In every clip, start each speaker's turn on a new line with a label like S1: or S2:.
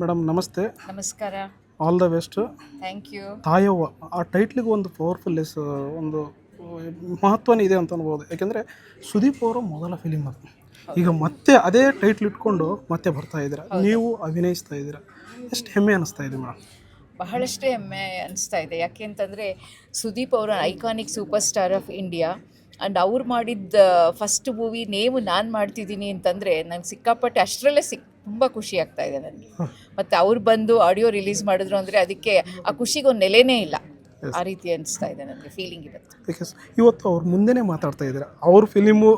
S1: Madam ನಮಸ್ತೆ.
S2: ನಮಸ್ಕಾರ.
S1: All the best
S2: thank you
S1: Thayavva ಆ ಟೈಟ್ಲಿಗೆ ಒಂದು ಪವರ್ಫುಲ್ನೆಸ್ ಒಂದು ಮಹತ್ವನೇ ಇದೆ ಅಂತ ಅನ್ಬೋದು. ಯಾಕೆಂದರೆ ಸುದೀಪ್ ಅವರ ಮೊದಲ ಫಿಲಿಮ್ ಅದು. ಈಗ ಮತ್ತೆ ಅದೇ ಟೈಟ್ಲ್ ಇಟ್ಕೊಂಡು ಮತ್ತೆ ಬರ್ತಾ ಇದ್ದೀರಾ? ನೀವು ಅಭಿನಯಿಸ್ತಾ ಇದ್ದೀರಾ? ಎಷ್ಟು ಹೆಮ್ಮೆ ಅನಿಸ್ತಾ ಇದೆ ಮೇಡಮ್?
S2: ಬಹಳಷ್ಟು ಹೆಮ್ಮೆ ಅನಿಸ್ತಾ ಇದೆ. ಯಾಕೆ ಅಂತಂದರೆ ಸುದೀಪ್ ಅವರ iconic super star of India and ಅವ್ರು ಮಾಡಿದ್ದ ಫಸ್ಟ್ ಮೂವಿ ನೇಮು ನಾನು ಮಾಡ್ತಿದ್ದೀನಿ ಅಂತಂದರೆ ನಂಗೆ ಸಿಕ್ಕಾಪಟ್ಟೆ ಅಷ್ಟರಲ್ಲೇ ಸಿಕ್ ತುಂಬ ಖುಷಿ ಆಗ್ತಾ ಇದೆ ನನಗೆ. ಮತ್ತು ಅವ್ರು ಬಂದು ಆಡಿಯೋ ರಿಲೀಸ್ ಮಾಡಿದ್ರು ಅಂದರೆ ಅದಕ್ಕೆ ಆ ಖುಷಿಗೆ ಒಂದು ನೆಲೆನೇ ಇಲ್ಲ. ಆ ರೀತಿ ಅನಿಸ್ತಾ ಇದೆ ನನಗೆ ಫೀಲಿಂಗ್ ಇದೆ
S1: ಬಿಕಾಸ್ ಇವತ್ತು ಅವ್ರು ಮುಂದೆನೇ ಮಾತಾಡ್ತಾ ಇದ್ದಾರೆ. ಅವ್ರ ಫಿಲಿಮು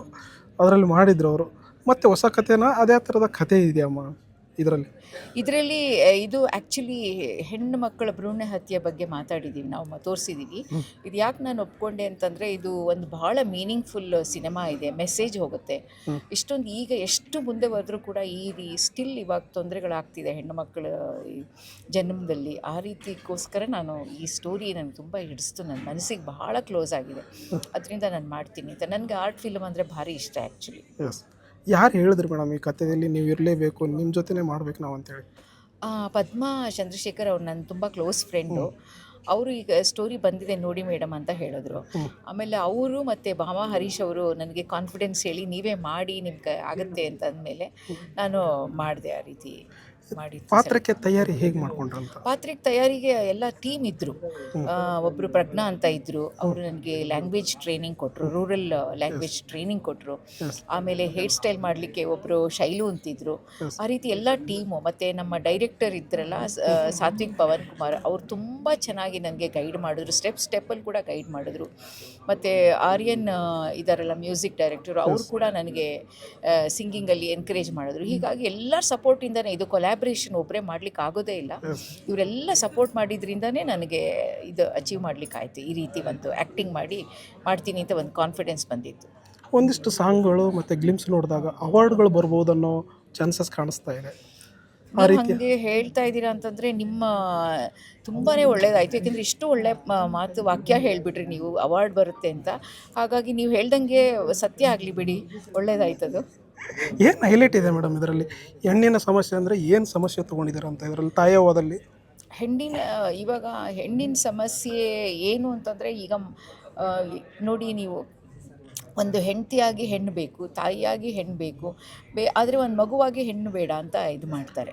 S1: ಅದರಲ್ಲಿ ಮಾಡಿದ್ರು ಅವರು. ಮತ್ತೆ ಹೊಸ ಕಥೆನ ಅದೇ ಥರದ ಕಥೆ ಇದೆಯಮ್ಮ? ಇದರಲ್ಲಿ?
S2: ಇದರಲ್ಲಿ ಇದು ಆ್ಯಕ್ಚುಲಿ ಹೆಣ್ಣು ಮಕ್ಕಳ ಭ್ರೂಣ ಹತ್ಯೆ ಬಗ್ಗೆ ಮಾತಾಡಿದ್ದೀವಿ ನಾವು ತೋರಿಸಿದ್ದೀವಿ ಇದು ಯಾಕೆ ನಾನು ಒಪ್ಕೊಂಡೆ ಅಂತಂದರೆ ಇದು ಒಂದು ಭಾಳ ಮೀನಿಂಗ್ಫುಲ್ ಸಿನಿಮಾ ಇದೆ ಮೆಸೇಜ್ ಹೋಗುತ್ತೆ. ಇಷ್ಟೊಂದು ಈಗ ಎಷ್ಟು ಮುಂದೆ ಬರೆದ್ರೂ ಕೂಡ ಈ ರೀ ಸ್ಟಿಲ್ ಇವಾಗ ತೊಂದರೆಗಳಾಗ್ತಿದೆ ಹೆಣ್ಣು ಮಕ್ಕಳ ಜನ್ಮದಲ್ಲಿ. ಆ ರೀತಿಗೋಸ್ಕರ ನಾನು ಈ ಸ್ಟೋರಿ ನನಗೆ ತುಂಬ ಹಿಡಿಸ್ತು ನನ್ನ ಮನಸ್ಸಿಗೆ ಬಹಳ ಕ್ಲೋಸ್ ಆಗಿದೆ. ಅದರಿಂದ ನಾನು ಮಾಡ್ತೀನಿ ಅಂತ. ನನಗೆ ಆರ್ಟ್ ಫಿಲ್ಮ್ ಅಂದರೆ ಭಾರಿ ಇಷ್ಟ ಆ್ಯಕ್ಚುಲಿ
S1: ಯಾರು ಹೇಳಿದ್ರು ಮೇಡಮ್ ಈ ಕಥೆಯಲ್ಲಿ ನೀವು ಇರಲೇಬೇಕು ನಿಮ್ಮ ಜೊತೆನೇ ಮಾಡ್ಬೇಕು ನಾವು ಅಂತೇಳಿ?
S2: ಆ, ಪದ್ಮಾ ಚಂದ್ರಶೇಖರ್ ಅವ್ರು ನನ್ನ ತುಂಬ ಕ್ಲೋಸ್ ಫ್ರೆಂಡು ಅವರು ಈಗ ಸ್ಟೋರಿ ಬಂದಿದೆ ನೋಡಿ ಮೇಡಮ್ ಅಂತ ಹೇಳಿದ್ರು. ಆಮೇಲೆ ಅವರು ಮತ್ತು ಭಾಮ ಹರೀಶ್ ಅವರು ನನಗೆ ಕಾನ್ಫಿಡೆನ್ಸ್ ಹೇಳಿ ನೀವೇ ಮಾಡಿ ನಿಮ್ಗೆ ಆಗುತ್ತೆ ಅಂತ ಅಂದಮೇಲೆ ನಾನು ಮಾಡಿದೆ ಆ ರೀತಿ. ಮಾಡಿ
S1: ಪಾತ್ರಕ್ಕೆ ತಯಾರಿ ಹೇಗೆ ಮಾಡ್ಕೊಂಡ್ರು
S2: ಪಾತ್ರೆ ತಯಾರಿಗೆ ಎಲ್ಲ ಟೀಮ್ ಇದ್ದರು ಒಬ್ಬರು ಪ್ರಜ್ಞಾ ಅಂತ ಇದ್ರು. ಅವರು ನನಗೆ ಲ್ಯಾಂಗ್ವೇಜ್ ಟ್ರೈನಿಂಗ್ ಕೊಟ್ಟರು ರೂರಲ್ ಲ್ಯಾಂಗ್ವೇಜ್ ಟ್ರೈನಿಂಗ್ ಕೊಟ್ಟರು ಆಮೇಲೆ ಹೇರ್ ಸ್ಟೈಲ್ ಮಾಡಲಿಕ್ಕೆ ಒಬ್ಬರು ಶೈಲು ಅಂತಿದ್ರು. ಆ ರೀತಿ ಎಲ್ಲ ಟೀಮು ಮತ್ತು ನಮ್ಮ ಡೈರೆಕ್ಟರ್ ಇದ್ರಲ್ಲ ಸಾತ್ವಿಕ್ ಪವನ್ ಕುಮಾರ್ ಅವ್ರು ತುಂಬ ಚೆನ್ನಾಗಿ ನನಗೆ ಗೈಡ್ ಮಾಡಿದ್ರು. ಸ್ಟೆಪ್ ಸ್ಟೆಪ್ಪಲ್ಲಿ ಕೂಡ ಗೈಡ್ ಮಾಡಿದ್ರು. ಮತ್ತು ಆರ್ಯನ್ ಇದಾರಲ್ಲ ಮ್ಯೂಸಿಕ್ ಡೈರೆಕ್ಟರ್ ಅವರು ಕೂಡ ನನಗೆ ಸಿಂಗಿಂಗಲ್ಲಿ ಎನ್ಕರೇಜ್ ಮಾಡಿದ್ರು. ಹೀಗಾಗಿ ಎಲ್ಲರ ಸಪೋರ್ಟಿಂದನೇ ಇದು ಕೊಲ್ಯಾಬ್ರೇಷನ್ ಒಬ್ಬರೇ ಮಾಡ್ಲಿಕ್ಕೆ ಆಗೋದೇ ಇಲ್ಲ. ಇವರೆಲ್ಲ ಸಪೋರ್ಟ್ ಮಾಡಿದ್ರಿಂದನೇ ನನಗೆ ಇದು ಅಚೀವ್ ಮಾಡ್ಲಿಕ್ಕೆ ಆಯ್ತು ಈ ರೀತಿ ಒಂದು ಆ್ಯಕ್ಟಿಂಗ್ ಮಾಡಿ ಮಾಡ್ತೀನಿ ಅಂತ ಒಂದು ಕಾನ್ಫಿಡೆನ್ಸ್ ಬಂದಿತ್ತು.
S1: ಒಂದಿಷ್ಟು ಸಾಂಗ್ಗಳು ಮತ್ತು ಗ್ಲಿಮ್ಸ್ ನೋಡಿದಾಗ ಅವಾರ್ಡ್ಗಳು ಬರ್ಬೋದು ಅನ್ನೋ ಚಾನ್ಸಸ್ ಕಾಣಿಸ್ತಾ ಇದೆ.
S2: ಹಂಗೆ ಹಾಗೆ ಹೇಳ್ತಾ ಇದ್ದೀರಾ ಅಂತಂದರೆ ನಿಮ್ಮ ತುಂಬಾ ಒಳ್ಳೇದಾಯಿತು. ಯಾಕೆಂದರೆ ಇಷ್ಟು ಒಳ್ಳೆ ಮಾತು ವಾಕ್ಯ ಹೇಳಿಬಿಟ್ರಿ ನೀವು ಅವಾರ್ಡ್ ಬರುತ್ತೆ ಅಂತ. ಹಾಗಾಗಿ ನೀವು ಹೇಳ್ದಂಗೆ ಸತ್ಯ ಆಗಲಿ ಬಿಡಿ ಒಳ್ಳೇದಾಯ್ತದು.
S1: ಏನು ಹೈಲೈಟ್ ಇದೆ ಮೇಡಮ್ ಇದರಲ್ಲಿ? ಹೆಣ್ಣಿನ ಸಮಸ್ಯೆ ಅಂದರೆ ಏನು ಸಮಸ್ಯೆ ತೊಗೊಂಡಿದ್ದಾರೆ ಅಂತ ಇದರಲ್ಲಿ ತಾಯವಾದಲ್ಲಿ
S2: ಹೆಣ್ಣಿನ, ಇವಾಗ ಹೆಣ್ಣಿನ ಸಮಸ್ಯೆ ಏನು ಅಂತಂದರೆ ಈಗ ನೋಡಿ ನೀವು ಒಂದು ಹೆಂಡತಿಯಾಗಿ ಹೆಣ್ಣು ಬೇಕು ತಾಯಿಯಾಗಿ ಹೆಣ್ಣು ಬೇಕು ಬೇ ಆದರೆ ಒಂದು ಮಗುವಾಗಿ ಹೆಣ್ಣು ಬೇಡ ಅಂತ ಇದು ಮಾಡ್ತಾರೆ.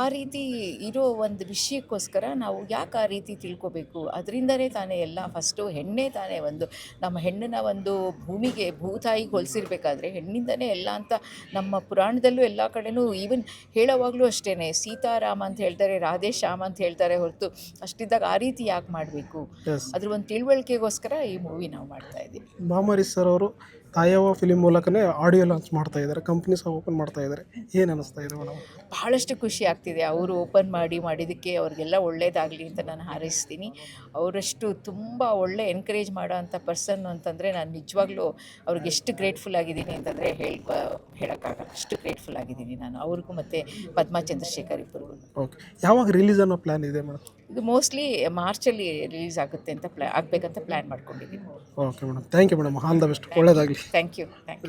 S2: ಆ ರೀತಿ ಇರೋ ಒಂದು ವಿಷಯಕ್ಕೋಸ್ಕರ ನಾವು ಯಾಕೆ ಆ ರೀತಿ ತಿಳ್ಕೊಬೇಕು? ಅದರಿಂದನೇ ತಾನೇ ಎಲ್ಲ ಫಸ್ಟು ಹೆಣ್ಣೇ ತಾನೇ ಒಂದು ನಮ್ಮ ಹೆಣ್ಣನ್ನ ಒಂದು ಭೂಮಿಗೆ ಭೂತಾಯಿಗೆ ಹೋಲಿಸಿರ್ಬೇಕಾದ್ರೆ ಹೆಣ್ಣಿಂದನೇ ಎಲ್ಲ ಅಂತ ನಮ್ಮ ಪುರಾಣದಲ್ಲೂ ಎಲ್ಲ ಕಡೆನೂ ಈವನ್ ಹೇಳೋವಾಗಲೂ ಅಷ್ಟೇ ಸೀತಾರಾಮ ಅಂತ ಹೇಳ್ತಾರೆ ರಾಧೇ ಶ್ಯಾಮ್ ಅಂತ ಹೇಳ್ತಾರೆ ಹೊರತು ಅಷ್ಟಿದ್ದಾಗ ಆ ರೀತಿ ಯಾಕೆ ಮಾಡಬೇಕು? ಅದ್ರ ಒಂದು ತಿಳುವಳಿಕೆಗೋಸ್ಕರ ಈ ಮೂವಿ ನಾವು ಮಾಡ್ತಾ ಇದ್ದೀವಿ.
S1: ಬಾಮರಿ ಸರ್ ಅವರು ತಾಯವ್ವ ಫಿಲಿಮ್ ಮೂಲಕನೇ ಆಡಿಯೋ ಲಾಂಚ್ ಮಾಡ್ತಾ ಇದ್ದಾರೆ ಕಂಪ್ನಿ ಸಹ ಓಪನ್ ಮಾಡ್ತಾ ಇದ್ದಾರೆ. ಏನು ಅನಿಸ್ತಾ ಇದೆ ಮೇಡಮ್?
S2: ಬಹಳಷ್ಟು ಖುಷಿ ಆಗ್ತಿದೆ. ಅವರು ಓಪನ್ ಮಾಡಿ ಮಾಡಿದ್ದಕ್ಕೆ ಅವ್ರಿಗೆಲ್ಲ ಒಳ್ಳೇದಾಗಲಿ ಅಂತ ನಾನು ಹಾರೈಸ್ತೀನಿ. ಅವರಷ್ಟು ತುಂಬ ಒಳ್ಳೆ ಎನ್ಕರೇಜ್ ಮಾಡೋ ಅಂಥ ಪರ್ಸನ್ ಅಂತಂದರೆ ನಾನು ನಿಜವಾಗ್ಲೂ ಅವ್ರಿಗೆ ಎಷ್ಟು ಗ್ರೇಟ್ಫುಲ್ ಆಗಿದ್ದೀನಿ ಅಂತಂದರೆ ಹೇಳಿ ಹೇಳೋಕ್ಕಾಗಲ್ಲ. ಅಷ್ಟು ಗ್ರೇಟ್ಫುಲ್ ಆಗಿದ್ದೀನಿ ನಾನು. ಅವ್ರಿಗೂ ಮತ್ತು ಪದ್ಮಾ ಚಂದ್ರಶೇಖರ್ ಇಬ್ಬರಿಗೂ
S1: ಓಕೆ ಯಾವಾಗ ರಿಲೀಸ್ ಅನ್ನೋ ಪ್ಲ್ಯಾನ್ ಇದೆ ಮೇಡಮ್?
S2: ಇದು ಮೋಸ್ಟ್ಲಿ ಮಾರ್ಚಲ್ಲಿ ರಿಲೀಸ್ ಆಗುತ್ತೆ ಅಂತ ಪ್ಲಾ ಆಗಬೇಕಂತ ಪ್ಲ್ಯಾನ್ ಮಾಡ್ಕೊಂಡಿದ್ದೀನಿ
S1: okay madam thank you madam all the best ಒಳ್ಳೆಯದಾಗಲಿ
S2: ಥ್ಯಾಂಕ್ ಯು ಥ್ಯಾಂಕ್ ಯು